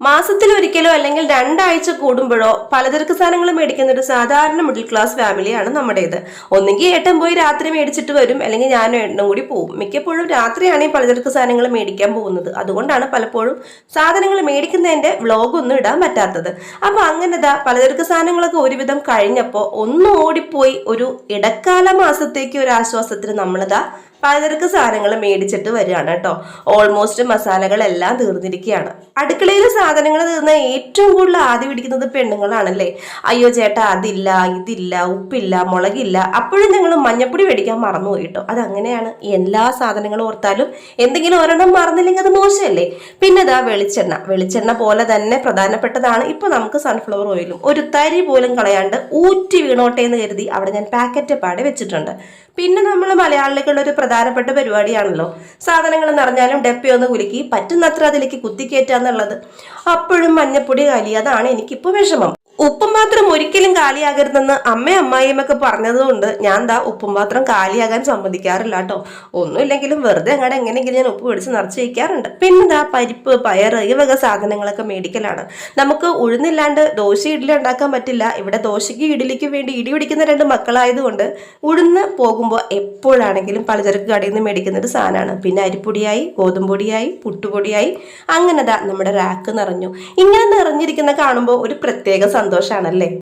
മാസത്തിൽ ഒരിക്കലോ അല്ലെങ്കിൽ രണ്ടാഴ്ച കൂടുമ്പോഴോ പലചരക്ക് സാധനങ്ങൾ മേടിക്കുന്ന ഒരു സാധാരണ മിഡിൽ ക്ലാസ് ഫാമിലിയാണ് നമ്മുടേത്. ഒന്നെങ്കിൽ ഏട്ടൻ പോയി രാത്രി മേടിച്ചിട്ട് വരും അല്ലെങ്കിൽ ഞാനും ഏട്ടനും കൂടി പോകും. മിക്കപ്പോഴും രാത്രിയാണ് ഈ പലചരക്ക് സാധനങ്ങൾ മേടിക്കാൻ പോകുന്നത്. അതുകൊണ്ടാണ് പലപ്പോഴും സാധനങ്ങൾ മേടിക്കുന്നതിന്റെ വ്ളോഗ് ഒന്നും ഇടാൻ പറ്റാത്തത്. അപ്പൊ അങ്ങനെതാ പലചരക്ക് സാധനങ്ങളൊക്കെ ഒരുവിധം കഴിഞ്ഞപ്പോൾ ഒന്ന് ഓടിപ്പോയി ഒരു ഇടക്കാല മാസത്തേക്ക് ഒരു ആശ്വാസത്തിന് നമ്മളിതാ പലചരക്ക് സാധനങ്ങൾ മേടിച്ചിട്ട് വരികയാണ് കേട്ടോ. ഓൾമോസ്റ്റ് മസാലകളെല്ലാം തീർന്നിരിക്കുകയാണ്. അടുക്കളയിൽ സാധനങ്ങൾ തീർന്ന ഏറ്റവും കൂടുതൽ ആദ്യം പിടിക്കുന്നത് പെണ്ണുങ്ങളാണല്ലേ? അയ്യോ ചേട്ടാ അതില്ല ഇതില്ല ഉപ്പില്ല മുളകില്ല. അപ്പോഴും ഞങ്ങൾ മഞ്ഞപ്പൊടി മേടിക്കാൻ മറന്നുപോയി കേട്ടോ. അതങ്ങനെയാണ്. എല്ലാ സാധനങ്ങളും ഓർത്താലും എന്തെങ്കിലും ഒരെണ്ണം മറന്നില്ലെങ്കിൽ അത് മോശമല്ലേ? പിന്നെ ഇതാ വെളിച്ചെണ്ണ. വെളിച്ചെണ്ണ പോലെ തന്നെ പ്രധാനപ്പെട്ടതാണ്. ഇപ്പൊ നമുക്ക് സൺഫ്ലവർ ഓയിലും ഒരു തരി പോലും കളയാണ്ട് ഊറ്റി വീണോട്ടെ എന്ന് കരുതി അവിടെ ഞാൻ പാക്കറ്റ് പാടെ വെച്ചിട്ടുണ്ട്. പിന്നെ നമ്മൾ മലയാളികളുടെ ഒരു പ്രധാനപ്പെട്ട പരിപാടിയാണല്ലോ. സാധനങ്ങൾ നിറഞ്ഞാലും ഡെപ്പി ഒന്ന് കുലുക്കി പറ്റുന്നത്ര അതിലേക്ക് കുത്തിക്കേറ്റാന്നുള്ളത്. അപ്പോഴും മഞ്ഞപ്പൊടി കാലി അതാണ് എനിക്കിപ്പോൾ വിഷമം. ഉപ്പും മാത്രം ഒരിക്കലും കാലിയാകരുതെന്ന് അമ്മ ഒക്കെ പറഞ്ഞതുകൊണ്ട് ഞാൻ ദാ ഉപ്പും മാത്രം കാലിയാകാൻ സമ്മതിക്കാറില്ല കേട്ടോ. ഒന്നുമില്ലെങ്കിലും വെറുതെ അങ്ങോട്ട് എങ്ങനെയെങ്കിലും ഞാൻ ഉപ്പ് പിടിച്ച് നിറച്ച് വയ്ക്കാറുണ്ട്. പിന്നെ ദാ പരിപ്പ് പയർ ഈ വക സാധനങ്ങളൊക്കെ മേടിക്കലാണ്. നമുക്ക് ഉഴുന്നില്ലാണ്ട് ദോശ ഇഡ്ഡലി ഉണ്ടാക്കാൻ പറ്റില്ല. ഇവിടെ ദോശയ്ക്ക് ഇഡ്ഡലിക്ക് വേണ്ടി ഇടി പിടിക്കുന്ന രണ്ട് മക്കളായതുകൊണ്ട് ഉഴുന്ന് പോകുമ്പോൾ എപ്പോഴാണെങ്കിലും പലചരക്ക് കടയിൽ നിന്ന് മേടിക്കുന്ന ഒരു സാധനമാണ്. പിന്നെ അരിപ്പൊടിയായി ഗോതമ്പൊടിയായി പുട്ടുപൊടിയായി. അങ്ങനെ ദാ നമ്മുടെ റാക്ക് നിറഞ്ഞു. ഇങ്ങനെ നിറഞ്ഞിരിക്കുന്ന കാണുമ്പോൾ ഒരു പ്രത്യേക സന്തോഷമാണല്ലേ